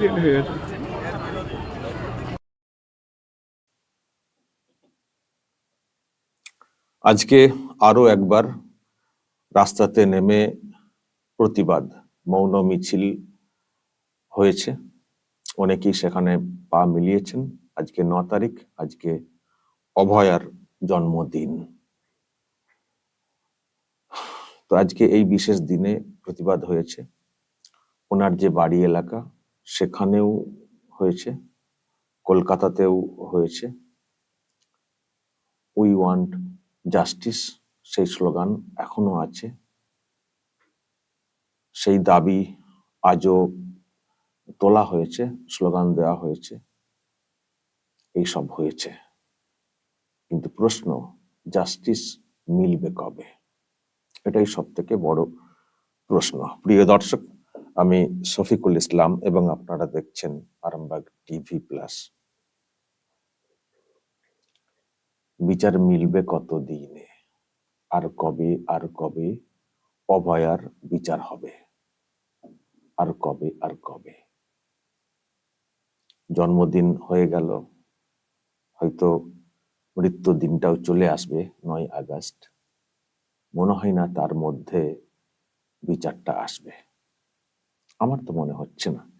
আজকে আরও একবার রাস্তাতে নেমে প্রতিবাদ, মৌন মিছিল হয়েছে। অনেকেই সেখানে পা মিলিয়েছেন। আজকে ন তারিখ, আজকে অভয়ার জন্মদিন। তো আজকে এই বিশেষ দিনে প্রতিবাদ হয়েছে। ওনার যে বাড়ি এলাকা সেখানেও হয়েছে, কলকাতাতেও হয়েছে। উই ওয়ান্ট জাস্টিস সেই স্লোগান এখনও আছে। সেই দাবি আজও তোলা হয়েছে, স্লোগান দেওয়া হয়েছে। এইসব হয়েছে। কিন্তু প্রশ্ন জাস্টিস মিলবে কবে? এটাই সব থেকে বড় প্রশ্ন। প্রিয় দর্শক আমি শফিকুল ইসলাম এবং আপনারা দেখছেন আরামবাগ টিভি প্লাস। বিচার মিলবে কত দিনে আর কবে আর কবে অভয়ার বিচার হবে? আর কবে আর কবে? জন্মদিন হয়ে গেল। হয়তো মৃত্যু দিনটাও চলে আসবে নয় আগস্ট। মনে হয় না তার মধ্যে বিচারটা আসবে। আমার তো মনে হচ্ছে না।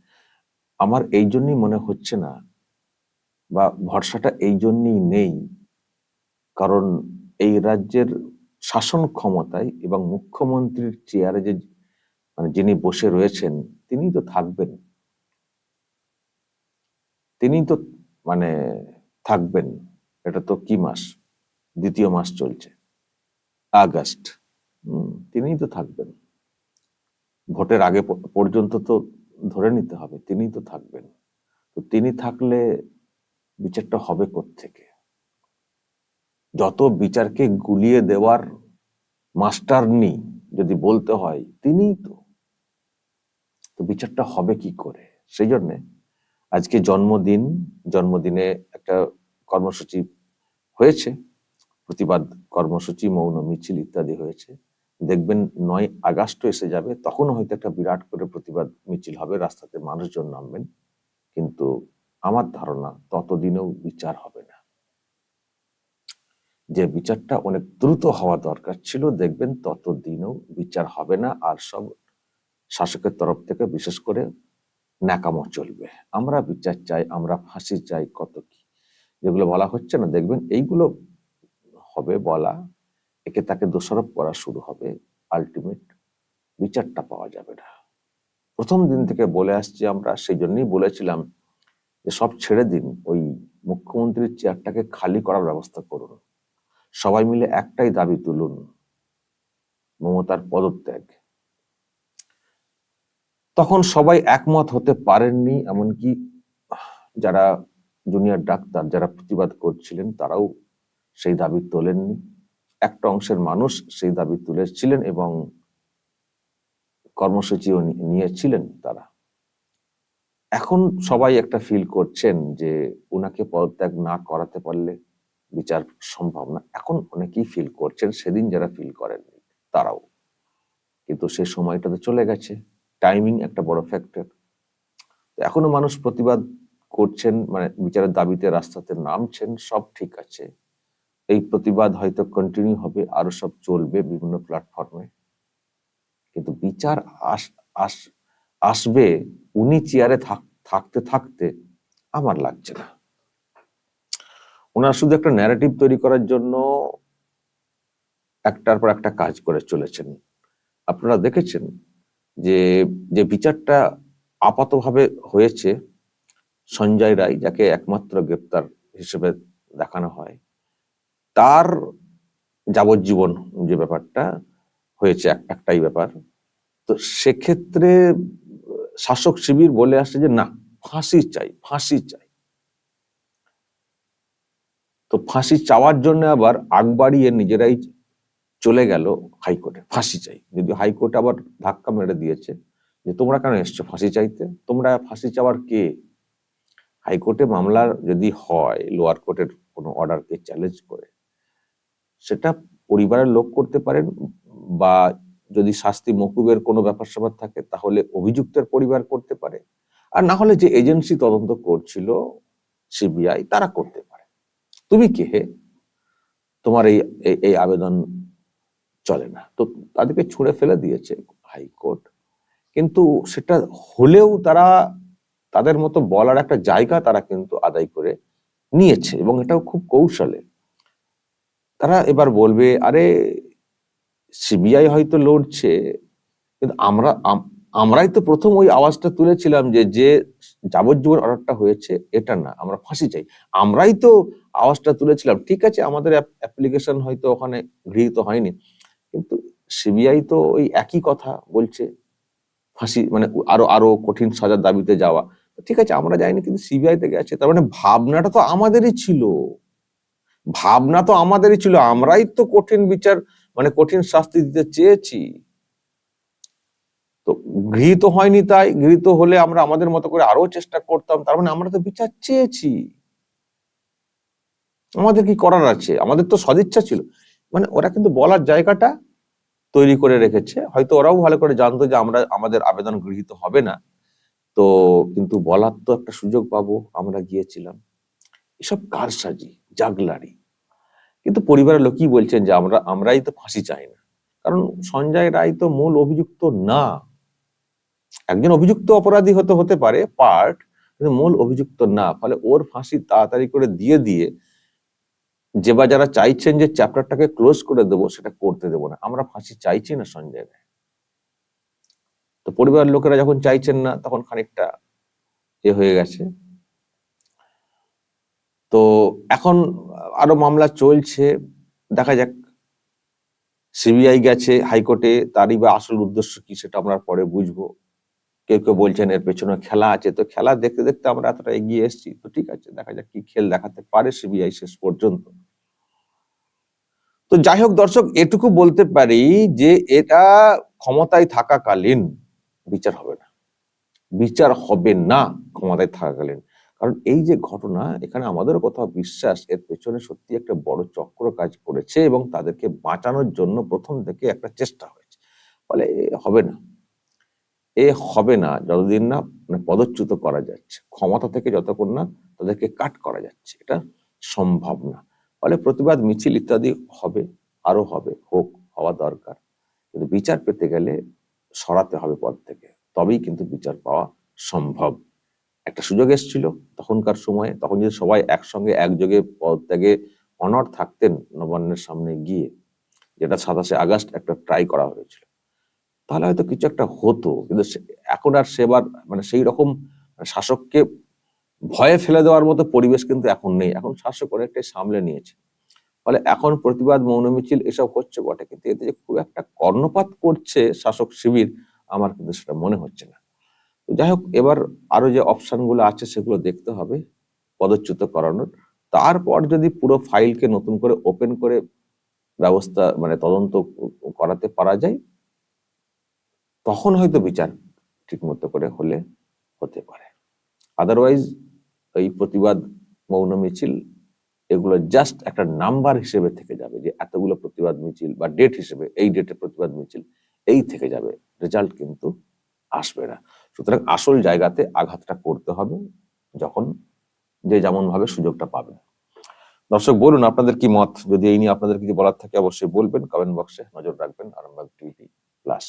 আমার এই জন্যই মনে হচ্ছে না বা ভরসাটা এই জন্যই নেই। কারণ এই রাজ্যের শাসন ক্ষমতায় এবং মুখ্যমন্ত্রীর চেয়ারে যে মানে যিনি বসে রয়েছেন, তিনি তো থাকবেন। তিনি তো মানে থাকবেন। এটা তো কি মাস? দ্বিতীয় মাস চলছে। আগস্ট। তিনিই তো থাকবেন। ভোটের আগে পর্যন্ত তো ধরে নিতে হবে, তিনি তো থাকবেন। তো তিনি থাকলে বিচারটা হবে থেকে যত বিচারকে গুলিয়ে দেওয়ার মাস্টারনি যদি বলতে হয়, তিনিই তো। তো বিচারটা হবে কি করে? সেই জন্যে আজকে জন্মদিন, জন্মদিনে একটা কর্মসূচি হয়েছে, প্রতিবাদ কর্মসূচি, মৌন মিছিল ইত্যাদি হয়েছে। দেখবেন নয় আগস্ট এসে যাবে তখন হয়তো একটা বিরাট করে প্রতিবাদ মিছিল হবে, রাস্তাতে মানুষজন নামবেন। কিন্তু আমার ধারণা ততদিনেও বিচার হবে না। যে বিচারটা অনেক দ্রুত হওয়া দরকার ছিল, দেখবেন ততদিনেও বিচার হবে না, আর সব শাসকের তরফ থেকে বিশেষ করে ন্যাকামো চলবে। আমরা বিচার চাই, আমরা ফাঁসি চাই, কত কি? যেগুলো বলা হচ্ছে না, দেখবেন এইগুলো হবে বলা একে তাকে দোষারোপ করা শুরু হবে আলটিমেট বিচারটা পাওয়া যাবে না। প্রথম দিন থেকে বলে আসছি আমরা, সেই জন্যই বলেছিলাম যে সব ছেড়ে দিন, ওই মুখ্যমন্ত্রীর চেয়ারটাকে খালি করার ব্যবস্থা করুন। সবাই মিলে একটাই দাবি তুলুন, মমতার পদত্যাগ। তখন সবাই একমত হতে পারেননি, এমনকি যারা জুনিয়র ডাক্তার, যারা প্রতিবাদ করছিলেন, তারাও সেই দাবি তোলেননি। একটা অংশের মানুষ সেই দাবি তুলেছিলেন এবং কর্মসূচিও নিয়েছিলেন তারা। এখন সবাই একটা ফিল করছেন যে উনাকে পদত্যাগ না করাতে পারলে বিচার সম্ভব না। এখন অনেকেই ফিল করছেন, সেদিন যারা ফিল করেননি তারাও। কিন্তু সে সময়টা তো চলে গেছে। টাইমিং একটা বড় ফ্যাক্টর এখনও মানুষ প্রতিবাদ করছেন মানে বিচারের দাবিতে রাস্তাতে নামছেন, সব ঠিক আছে। এই প্রতিবাদ হয়তো কন্টিনিউ হবে, আরও সব চলবে বিভিন্ন প্ল্যাটফর্মে কিন্তু বিচার আস আস, আসবে, উনি চেয়ারে থাকতে থাকতে আমার লাগছে না। ওনার শুধু একটা ন্যারেটিভ তৈরি করার জন্য একটার পর একটা কাজ করে চলেছেন। আপনারা দেখেছেন যে যে বিচারটা আপাতভাবে হয়েছে, সঞ্জয় রায়, যাকে একমাত্র গ্রেপ্তার হিসেবে দেখানো হয়। তার যাবজ্জীবন যে ব্যাপারটা হয়েছে, একটাই ব্যাপার। তো সেক্ষেত্রে শাসক শিবির বলে আসছে যে, না, ফাঁসি চাই ফাঁসি চাই। তো ফাঁসি চাওয়ার জন্য আবার আগ বাড়িয়ে নিজেরাই চলে গেল হাইকোর্টে, ফাঁসি চাই। যদি হাইকোর্ট আবার ধাক্কা মেরে দিয়েছে যে, তোমরা কেন এসছো ফাঁসি চাইতে? তোমরা ফাঁসি চাওয়ার কে? হাইকোর্টে মামলা যদি হয়, লোয়ার কোর্টের কোনো অর্ডারকে চ্যালেঞ্জ করে সেটা পরিবারের লোক করতে পারেন বা যদি শাস্তি মকুবের কোনো ব্যাপার স্যাপার থাকে, তাহলে অভিযুক্তের পরিবার করতে পারে। আর না হলে যে এজেন্সি তদন্ত করছিল সিবিআই, তারা করতে পারে। তুমি কে হে? তোমার এই, এই- আবেদন চলে না। তো তাদেরকে ছুঁড়ে ফেলে দিয়েছে হাইকোর্ট। কিন্তু সেটা হলেও তারা, তাদের মতো বলার একটা জায়গা তারা কিন্তু আদায় করে নিয়েছে এবং এটাও খুব কৌশলে। তারা এবার বলবে, আরে সিবিআই হয়তো লড়ছে, কিন্তু আমরা আমরাই তো প্রথম ওই আওয়াজটা তুলেছিলাম যে যে যাবজ্জীবন অর্ডারটা হয়েছে, এটা না, আমরা ফাঁসি চাই। আমরাই তো আওয়াজটা তুলেছিলাম, ঠিক আছে, আমাদের অ্যাপ্লিকেশন হয়তো ওখানে গৃহীত হয়নি। কিন্তু সিবিআই তো ওই একই কথা বলছে, ফাঁসি মানে আরও আরও কঠিন সাজার দাবিতে যাওয়া। ঠিক আছে, আমরা যাইনি, কিন্তু সিবিআই তে গেছে, তার মানে ভাবনাটা তো আমাদেরই ছিল। ভাবনা তো আমাদেরই ছিল, আমরাই তো কঠিন বিচার মানে কঠিন শাস্তি দিতে চেয়েছি। তো গৃহীত হয়নি তাই, গৃহীত হলে আমরা আমাদের মতো করে আরও চেষ্টা করতাম, তার মানে আমরা তো বিচার চেয়েছি। আমাদের কি করার আছে? আমাদের তো সদিচ্ছা ছিল। মানে ওরা কিন্তু বলার জায়গাটা তৈরি করে রেখেছে। হয়তো ওরাও ভালো করে জানতো যে আমরা, আমাদের আবেদন গৃহীত হবে না। তো কিন্তু বলার তো একটা সুযোগ পাবো, আমরা গিয়েছিলাম। এসব কারসাজি, জাগলারি কিন্তু পরিবারের লোকই বলছেন যে আমরা, আমরাই তো ফাঁসি চাই না। কারণ সঞ্জয় রায় তো মূল অভিযুক্ত না। একজন অভিযুক্ত অপরাধী হতে হতে পারে পার্ট কিন্তু মূল অভিযুক্ত না। ফলে ওর ফাঁসি তাড়াতাড়ি করে দিয়ে দিয়ে যে বা যারা চাইছেন যে চ্যাপ্টারটাকে ক্লোজ করে দেবো, সেটা করতে দেবো না। আমরা ফাঁসি চাইছি না সঞ্জয় রায়। তো পরিবারের লোকেরা যখন চাইছেন না, তখন খানিকটা এ হয়ে গেছে। তো এখন আরও মামলা চলছে, দেখা যাক। সিবিআই গেছে, হাইকোর্টে তারই বা আসল উদ্দেশ্য কি সেটা আমরা পরে বুঝব। কেউ কেউ বলছেন এর পেছনে খেলা আছে, তো খেলা দেখতে দেখতে আমরা এতটা এগিয়ে এসেছি, তো ঠিক আছে, দেখা যাক কি খেল দেখাতে পারে সিবিআই শেষ পর্যন্ত। তো যাই হোক দর্শক, এটুকু বলতে পারি যে এটা ক্ষমতায় থাকাকালীন বিচার হবে না। বিচার হবে না ক্ষমতায় থাকাকালীন। কারণ এই যে ঘটনা, এখানে আমাদেরও কোথাও বিশ্বাস, এর পেছনে সত্যি একটা বড় চক্র কাজ করেছে এবং তাদেরকে বাঁচানোর জন্য প্রথম থেকে একটা চেষ্টা হয়েছে। ফলে হবে না। এ হবে না যতদিন না মানে পদচ্যুত করা যাচ্ছে। ক্ষমতা থেকে যতক্ষণ না তাদেরকে কাট করা যাচ্ছে, এটা সম্ভব না। ফলে প্রতিবাদ, মিছিল ইত্যাদি হবে আরও হবে, হোক, হওয়া দরকার। কিন্তু বিচার পেতে গেলে সরাতে হবে পদ থেকে। তবেই কিন্তু বিচার পাওয়া সম্ভব। একটা সুযোগ এসেছিল তখনকার সময়ে। তখন যদি সবাই একসঙ্গে, একযোগে পদত্যাগে অনর থাকতেন নবান্নের সামনে গিয়ে, যেটা সাতাশে আগস্ট একটা ট্রাই করা হয়েছিল, তাহলে হয়তো কিছু একটা হতো। কিন্তু এখন আর সেবার মানে সেই রকম শাসককে ভয়ে ফেলে দেওয়ার মতো পরিবেশ কিন্তু এখন নেই। এখন শাসক অনেকটাই সামলে নিয়েছে। ফলে এখন প্রতিবাদ, মৌন মিছিল এসব হচ্ছে বটে। কিন্তু এতে যে খুব একটা কর্ণপাত করছে শাসক শিবির, আমার কিন্তু সেটা মনে হচ্ছে না। যাই হোক এবার আরও যে অপশনগুলো আছে সেগুলো দেখতে হবে পদচ্যুত করানোর। তারপর যদি পুরো ফাইলকে নতুন করে ওপেন করে ব্যবস্থা মানে তদন্ত করাতে পারা যায়, তখন হয়তো বিচার ঠিক মতো করে হলে হতে পারে। আদারওয়াইজ এই প্রতিবাদ, মৌন মিছিল, এগুলো জাস্ট একটা নাম্বার হিসেবে থেকে যাবে যে এতগুলো প্রতিবাদ মিছিল বা ডেট হিসেবে, এই ডেটে প্রতিবাদ মিছিল, এই থেকে যাবে। রেজাল্ট কিন্তু আসবে না। সুতরাং আসল জায়গাতে আঘাতটা করতে হবে যখন যে যেমন ভাবে সুযোগটা পাবেন দর্শক, বলুন আপনাদের কি মত? যদি এই নিয়ে আপনাদের কিছু বলার থাকে অবশ্যই বলবেন কমেন্ট বক্সে নজর রাখবেন, আরামবাগ টিভি প্লাস